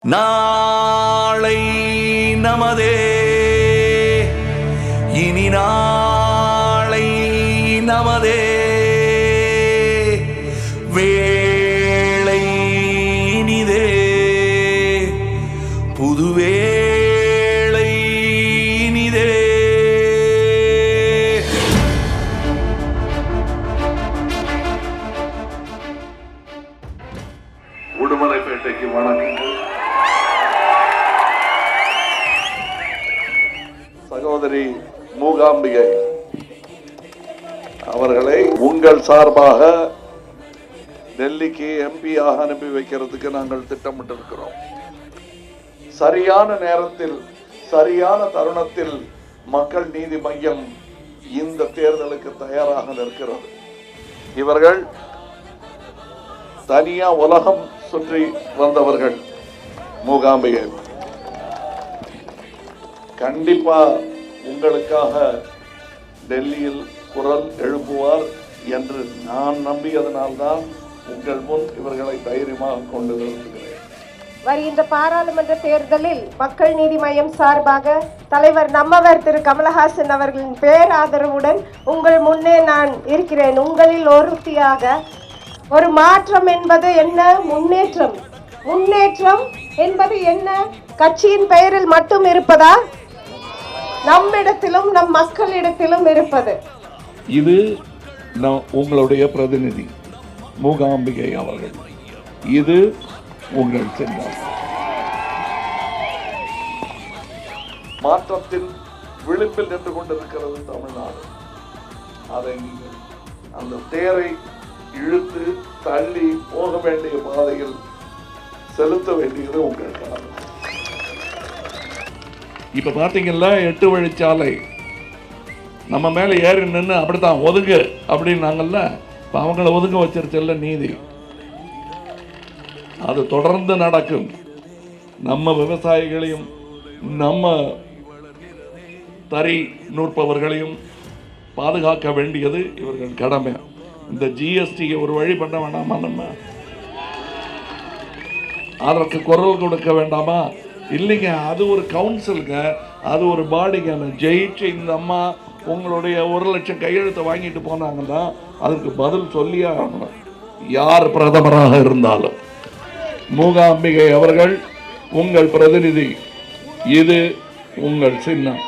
நாளை நமதே. இனி நாளை நமதே. வேளை இனிதே. புதுவேளை இனிதே. உடுமலைப்பேட்டைக்கு வணக்கம். சகோதரி மூகாம்பிகை. அவர்களை உங்கள் சார்பாக டெல்லிக்கு எம்பியாக அனுப்பி வைக்கிறதுக்கு நாங்கள் திட்டமிட்டிருக்கிறோம். சரியான நேரத்தில் சரியான தருணத்தில் மக்கள் நீதி மையம் இந்த தேர்தலுக்கு தயாராக நிற்கிறது. இவர்கள் தனியா உலகம் சுற்றி வந்தவர்கள் மூகாம்பிகை. கண்டிப்பா உங்களுக்காக டெல்லியில் குரல் எழுப்புவார் என்று நான் நம்பியதனால்தான் உங்கள் முன் இவர்களை தைரியமாக கொண்டு நிறுத்துகிறேன். வருகின்ற பாராளுமன்ற தேர்தலில் மக்கள் நீதி மையம் சார்பாக தலைவர் நம்மவர் திரு கமலஹாசன் அவர்களின் பேராதரவுடன் உங்கள் முன்னே நான் இருக்கிறேன். உங்களில் ஒருத்தியாக ஒரு மாற்றம் என்பது என்ன? முன்னேற்றம். முன்னேற்றம் என்பது என்ன? கட்சியின் பெயரில் மட்டும் இருப்பதா? நம்மிடத்திலும் நம் மக்களிடத்திலும் இருப்பது. இது நான் உங்களுடைய பிரதிநிதி மூகாம்பிகை அவர்கள். இது உங்கள் சின்னம் மாற்றத்தின் விளிம்பில் நின்று கொண்டிருக்கிறது தமிழ்நாடு. அதை நீங்கள் அந்த தேரை இழுத்து தள்ளி போக வேண்டிய பாதையில் செலுத்த வேண்டியது உங்கள் கடமை. இப்போ பார்த்தீங்கன்னா எட்டு வழிச்சாலை நம்ம மேலே ஏறி நின்று அப்படித்தான் ஒதுங்கு அப்படின்னாங்கல்ல இப்போ அவங்கள ஒதுங்க வச்சிருச்சல்ல நீதி. அது தொடர்ந்து நடக்கும். நம்ம விவசாயிகளையும் நம்ம தறி நூற்பவர்களையும் பாதுகாக்க வேண்டியது இவர்கள் கடமை. இந்த ஜிஎஸ்டியை ஒரு வழி பண்ண வேண்டாமா நம்ம? அதற்கு குரல் கொடுக்க வேண்டாமா? இல்லைங்க அது ஒரு கவுன்சிலுங்க அது ஒரு பாடிங்க ஜெயிச்சு இந்த அம்மா உங்களுடைய ஒரு லட்சம் கையெழுத்தை வாங்கிட்டு போனாங்கன்னா அதுக்கு பதில் சொல்லியே ஆகணும். யார் பிரதமராக இருந்தாலும். மூகாம்பிகை அவர்கள் உங்கள் பிரதிநிதி. இது உங்கள் சின்னம்.